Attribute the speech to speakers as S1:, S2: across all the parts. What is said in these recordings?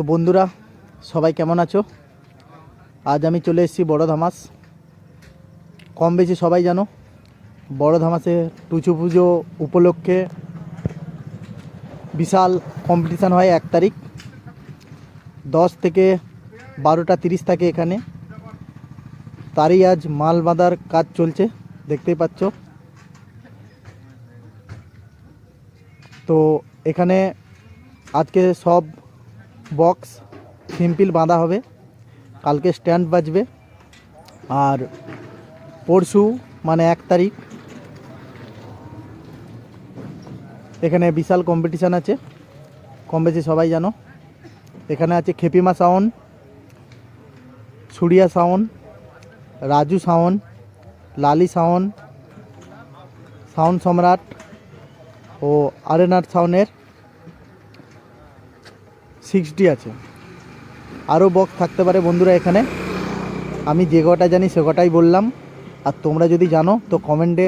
S1: তো বন্ধুরা, সবাই কেমন আছো? আজ আমি চলে এসেছি বড় ধামাস। কম বেশি সবাই জানো, বড় ধামাসে টুচু পুজো উপলক্ষে বিশাল কম্পিটিশান হয় এক তারিখ। দশ থেকে বারোটা তিরিশ থাকে এখানে। তারই আজ মাল বাঁধার কাজ চলছে, দেখতেই পাচ্ছ। তো এখানে আজকে সব বক্স, সিম্পল বাঁধা হবে। কালকে স্ট্যান্ড বাজবে। আর পরশু মানে এক তারিখ, এখানে বিশাল কম্পিটিশান আছে। কম বেশি সবাই জানো। এখানে আছে Khepima sound, Suriya sound, Raju sound, Lali sound sound Samrat ও আরেনার সাউন্ডের সিক্সটি আছে। আরও বক্স থাকতে পারে বন্ধুরা এখানে। আমি যে কটা জানি সে কটাই বললাম। আর তোমরা যদি জানো, তো কমেন্টে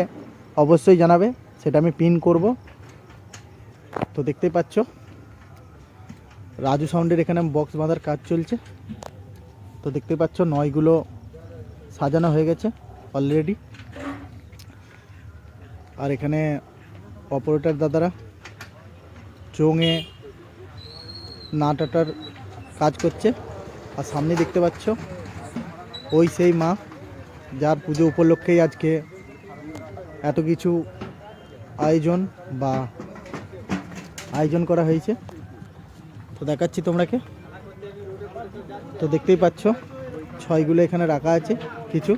S1: অবশ্যই জানাবে। সেটা আমি পিন করব। তো দেখতেই পাচ্ছ, রাজু সাউন্ডের এখানে বক্স বাঁধার কাজ চলছে। তো দেখতে পাচ্ছ, নয়গুলো সাজানো হয়ে গেছে অলরেডি আর এখানে অপারেটার দাদারা, চোঙে নাটাটার কাজ করছে। আর সামনে দেখতে পাচ্ছ, ওই সেই মা, যার পুজো উপলক্ষেই আজকে এত কিছু আয়োজন বা আয়োজন করা হয়েছে। তো দেখাচ্ছি তোমরাকে তো দেখতেই পাচ্ছ, ছয়গুলো এখানে রাখা আছে কিছু।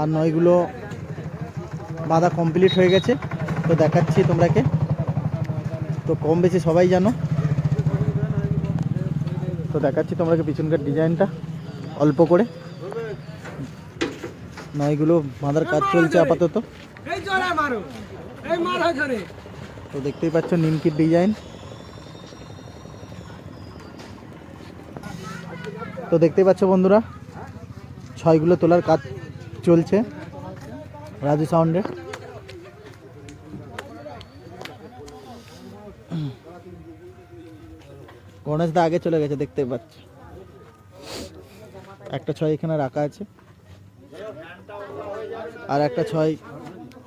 S1: আর নয়গুলো বাঁধা কমপ্লিট হয়ে গেছে। তো দেখাচ্ছি তোমরাকে তো কম বেশি সবাই জানো তো দেখাচ্ছি তোমাকে পিছনকার ডিজাইনটা, অল্প করে। নয়গুলো বাঁধার কাজ চলছে আপাতত। তো দেখতেই পাচ্ছ নিমকির ডিজাইন। তো দেখতেই পাচ্ছ বন্ধুরা, ছয়গুলো তোলার কাজ চলছে রাজু সাউন্ডের গণেশ দা আগে চলে গেছে, দেখতে পাচ্ছ। একটা ছয় এখানে রাখা আছে। আর একটা ছয়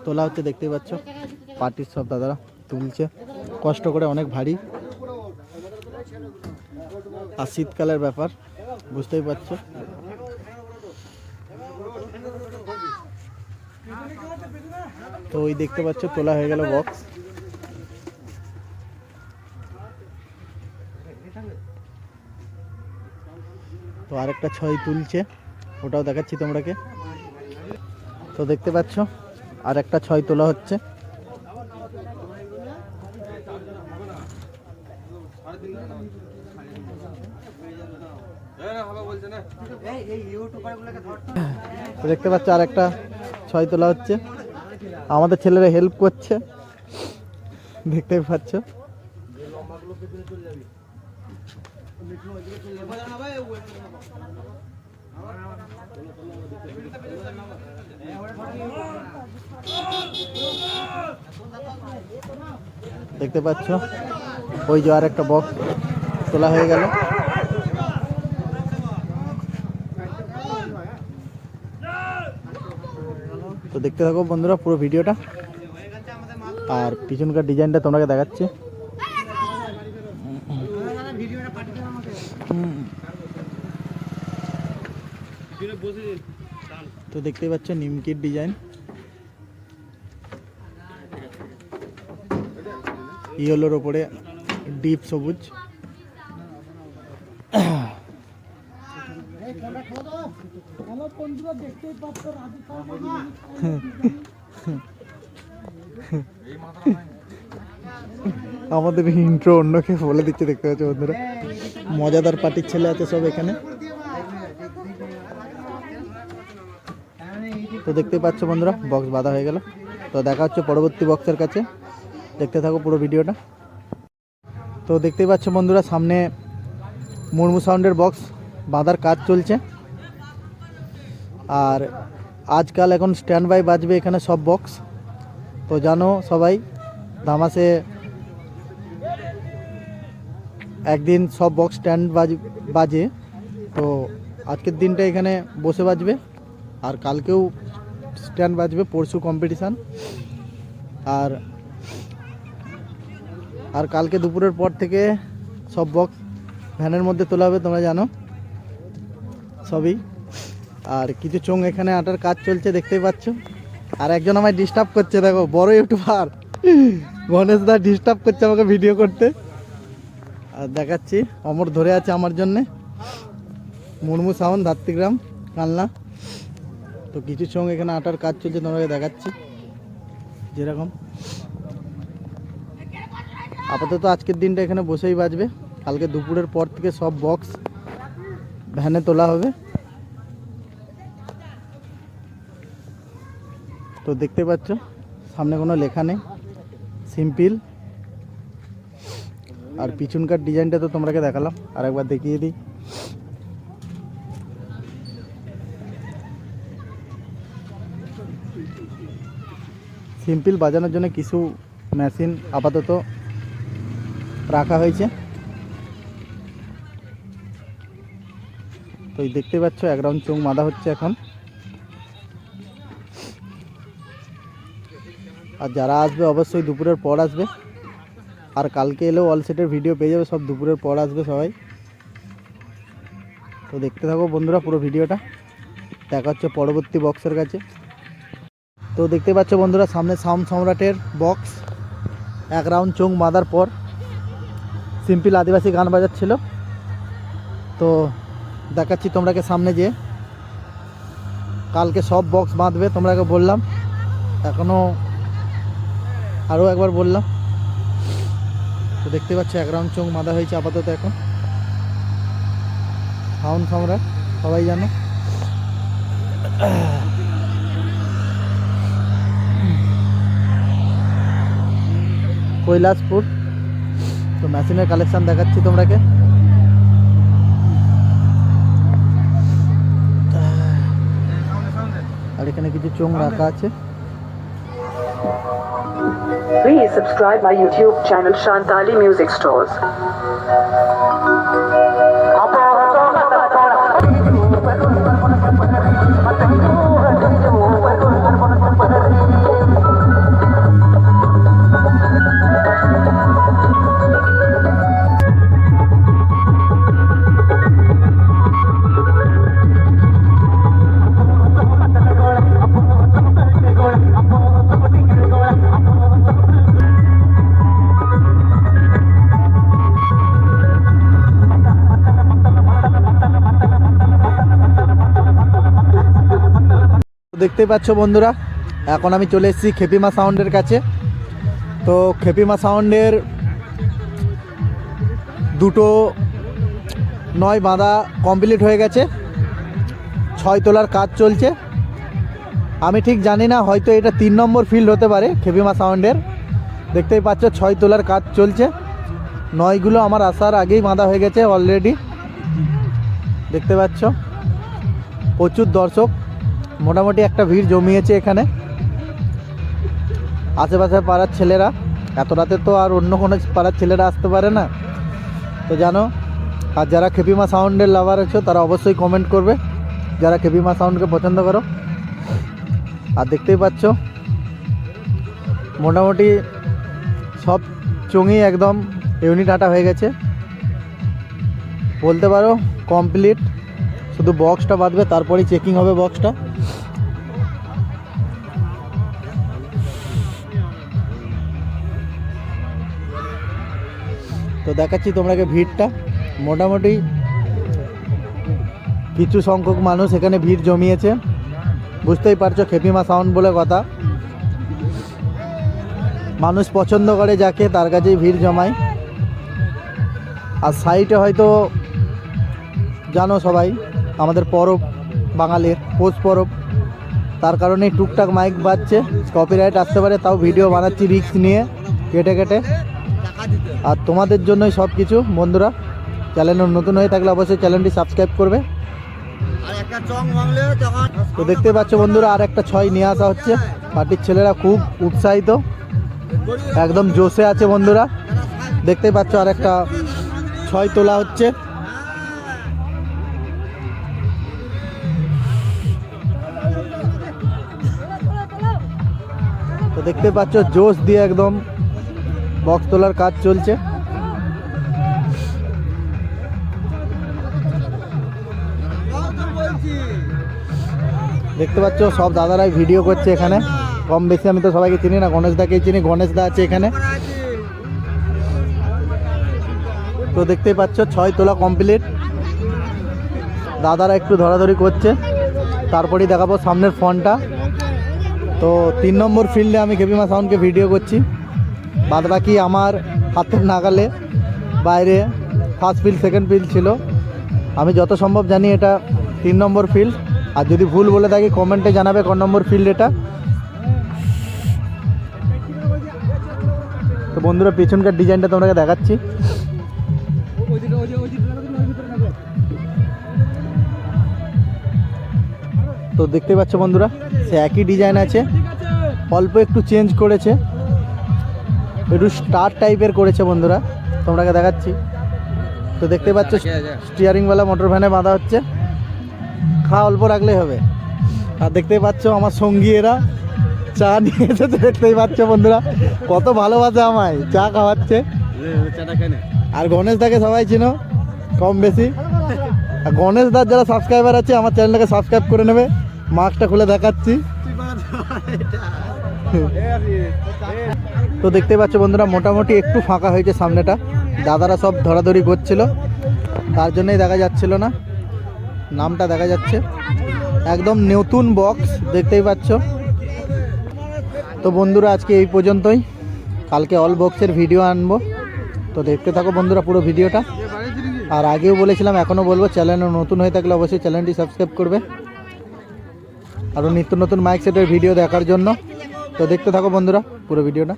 S1: তোলা হচ্ছে, দেখতে পাচ্ছ। পার্টির সব দাদারা তুলছে। কষ্ট করে অনেক ভারী। আর শীতকালের ব্যাপার, বুঝতেই পারছ। তো ওই দেখতে পাচ্ছ, তোলা হয়ে গেল বক্স তো আরেকটা ছয় তুলছে, ওটাও দেখাচ্ছি তোমরাকে। তো দেখতে পাচ্ছ আর একটা ছয় তোলা হচ্ছে। দেখতে পাচ্ছ আর একটা ছয় তোলা হচ্ছে। আমাদের ছেলেরা হেল্প করছে। দেখতে পাচ্ছ। দেখতে পাচ্ছ? ওই যে আর একটা বক্স তোলা হয়ে গেল। তো দেখতে থাকো বন্ধুরা পুরো ভিডিওটা আর পিছনকার ডিজাইনটা তোমাকে দেখাচ্ছি। দেখতেই পাচ্ছ নিমকির ডিজাইন। ইয়েলোর ওপরে ডিপ সবুজ। আমাদের ইন্ট্রো অন্যকে বলে দিচ্ছে, দেখতে পাচ্ছ বন্ধুরা? মজাদার পার্টির ছেলে আছে সব এখানে। তো দেখতেই পাচ্ছ বন্ধুরা বক্স বাঁধা হয়ে গেল। তো দেখা হচ্ছে পরবর্তী বক্সের কাছে। দেখতে থাকো পুরো ভিডিওটা। তো দেখতেই পাচ্ছ বন্ধুরা, সামনে মুরমু সাউন্ডের বক্স বাঁধার কাজ চলছে। আর আজকাল এখন স্ট্যান্ড বাই বাজবে এখানে সব বক্স তো জানো সবাই, ধামাসে একদিন সব বক্স স্ট্যান্ড বাজ বাজে। তো আজকের দিনটা এখানে বসে বাজবে। আর কালকেও স্ট্যান্ড বাজবে পরশু কম্পিটিশান আর আর কালকে দুপুরের পর থেকে সব বক্স ভ্যানের মধ্যে তোলা হবে, তোমরা জানো। সবই। আর কিছু চোং এখানে আটার কাজ চলছে, দেখতেই পাচ্ছ। আর একজন আমায় ডিস্টার্ব করছে, দেখো, বড় ইউটিউবার গণেশ দা ডিস্টার্ব করছে আমাকে ভিডিও করতে। আর দেখাচ্ছি, অমর ধরে আছে আমার জন্যে। মুরমু সাউন্ড, ধাত্রিগ্রাম, কালনা। তো কিছু সঙ্গে এখানে আটার কাজ চলছে তোমাকে দেখাচ্ছি। যেরকম। আপাতত আজকের দিনটা এখানে বসেই বাজবে। কালকে দুপুরের পর থেকে সব বক্স ভ্যানে তোলা হবে। তো দেখতে পাচ্ছ, সামনে কোনো লেখা নেই। সিম্পল আর পিছনকার ডিজাইনটা তো তোমরাকে দেখালাম। আর একবার দেখিয়ে দিই। সিম্পল বাজানোর জন্য কিছু মেশিন আপাতত রাখা হয়েছে। তো দেখতে পাচ্ছ, এক রাউন্ড চোখ মাদা হচ্ছে এখন। আর যারা আসবে, অবশ্যই দুপুরের পর আসবে। আর কালকে এলেও অল সেটের ভিডিও পেয়ে যাবে, সব দুপুরের পর আসবে সবাই। তো দেখতে থাকো বন্ধুরা পুরো ভিডিওটা দেখা হচ্ছে পরবর্তী বক্সের কাছে। তো দেখতে পাচ্ছ বন্ধুরা, সামনে সাউন্ড সম্রাটের বক্স এক রাউন্ড চোখ বাঁধার পর সিম্পল আদিবাসী গান বাজাচ্ছিল। তো দেখাচ্ছি তোমরাকে সামনে যে কালকে সব বক্স বাঁধবে, তোমরাকে বললাম। এখনও আরও একবার বললাম। তো দেখতে পাচ্ছ, এক রাউন্ড চোখ বাঁধা হয়েছে আপাতত এখন। সাউন্ড সম্রাট, সবাই জানো। কৈলাসপুর তো মেশিনের কালেকশন দেখাচ্ছি তোমরাকে আর এখানে কিছু চোং রাখা আছে
S2: Please subscribe my YouTube channel Shantali Music Stores.
S1: দেখতেই পাচ্ছ বন্ধুরা, এখন আমি চলে এসেছি খেপিমা সাউন্ডের কাছে। তো খেপিমা সাউন্ডের দুটো নয় বাঁধা কমপ্লিট হয়ে গেছে, ছয় তোলার কাজ চলছে। আমি ঠিক জানি না, হয়তো এটা তিন নম্বর ফিল্ড হতে পারে খেপিমা সাউন্ডের। দেখতেই পাচ্ছ, ছয় তোলার কাজ চলছে। নয়গুলো আমার আসার আগেই বাঁধা হয়ে গেছে অলরেডি দেখতে পাচ্ছ, প্রচুর দর্শক। মোটামুটি একটা ভিড় জমিয়েছে এখানে। আশেপাশে পাড়ার ছেলেরা এত রাতে তো আর অন্য কোনো পাড়ার ছেলেরা আসতে পারে না। তো জানো, আর যারা খেপিমা সাউন্ডের লাভার আছো, তারা অবশ্যই কমেন্ট করবে। যারা খেপিমা সাউন্ডকে পছন্দ করো। আর দেখতেই পাচ্ছ, মোটামুটি সব চঙি একদম ইউনিট আটা হয়ে গেছে। বলতে পারো কমপ্লিট শুধু বক্সটা বাঁধবে, তারপরেই চেকিং হবে বক্সটা তো দেখাচ্ছি তোমরাকে ভিড়টা। মোটামুটি কিছু সংখ্যক মানুষ এখানে ভিড় জমিয়েছে। বুঝতেই পারছ খেপিমা সাউন্ড বলে কথা। মানুষ পছন্দ করে যাকে, তার কাছেই ভিড় জমায়। আর সাইডে হয়তো জানো সবাই, আমাদের পরব বাঙালির পৌষ পরব। তার কারণে টুকটাক মাইক বাজছে। কপিরাইট আসতে পারে, তাও ভিডিও বানাচ্ছি রিস্ক নিয়ে, কেটে কেটে। আর তোমাদের জন্যই সব কিছু। বন্ধুরা চ্যানেল নতুন হয়ে থাকলে অবশ্যই চ্যানেলটি সাবস্ক্রাইব করবে। তো দেখতে পাচ্ছ বন্ধুরা আর একটা ছয় নিয়ে আসা হচ্ছে। পার্টির ছেলেরা খুব উৎসাহিত। একদম জোশে আছে বন্ধুরা। দেখতে পাচ্ছ আর একটা ছয় তোলা হচ্ছে। তো দেখতে পাচ্ছ জোশ দিয়ে একদম বক্স তোলার কাজ চলছে। দেখতে পাচ্ছ, সব দাদারাই ভিডিও করছে এখানে। কম বেশি আমি তো সবাইকে চিনি না, গণেশ দাকেই চিনি, গণেশ দা আছে এখানে। তো দেখতেই পাচ্ছ, ছয় তোলা কমপ্লিট দাদারা একটু ধরাধরি করছে। তারপরেই দেখাবো সামনের ফোনটা। তো তিন নম্বর ফিল্ডে আমি কেপিমা সাউন্ডকে ভিডিও করছি। বাদ বাকি আমার হাতের নাগালে বাইরে ফার্স্ট ফিল্ড সেকেন্ড ফিল্ড ছিল। আমি যত সম্ভব জানি এটা তিন নম্বর ফিল্ড আর যদি ভুল বলে থাকি কমেন্টে জানাবে কোন নম্বর ফিল্ড এটা। তো বন্ধুরা, পেছনকার ডিজাইনটা তোমাকে দেখাচ্ছি। তো দেখতে পাচ্ছ বন্ধুরা, সে একই ডিজাইন আছে। অল্প একটু চেঞ্জ করেছে। একটু স্টার টাইপের করেছে বন্ধুরা। তোমরাকে দেখাচ্ছি। তো দেখতে পাচ্ছ স্টিয়ারিংওয়ালা মোটর ভ্যানে বাঁধা হচ্ছে। খা অল্প রাখলেই হবে। আর দেখতেই পাচ্ছ আমার সঙ্গী এরা চা নিয়ে এসেছে দেখতেই পাচ্ছ বন্ধুরা। কত ভালোবাসে আমায় চা খাওয়াচ্ছে। আর গণেশ দাকে সবাই চিনো কম বেশি। আর গণেশ দার যারা সাবস্ক্রাইবার আছে আমার চ্যানেলটাকে সাবস্ক্রাইব করে নেবে। মাস্কটা খুলে দেখাচ্ছি। তো দেখতে পাচ্ছ বন্ধুরা, মোটামুটি একটু ফাঁকা হয়েছে সামনেটা। দাদারা সব ধরাধরি করছিল, তার জন্যই দেখা যাচ্ছিল না। নামটা দেখা যাচ্ছে। একদম নতুন বক্স দেখতেই পাচ্ছ। তো বন্ধুরা, আজকে এই পর্যন্তই। কালকে অল বক্সের ভিডিও আনব। তো দেখতে থাকো বন্ধুরা পুরো ভিডিওটা আর আগেও বলেছিলাম, এখনও বলব চ্যানেল নতুন হয়ে থাকলে অবশ্যই চ্যানেলটি সাবস্ক্রাইব করবে। আরও নিত্য নতুন মাইক সেটের ভিডিও দেখার জন্য। তো দেখতে থাকো বন্ধুরা পুরো ভিডিওটা।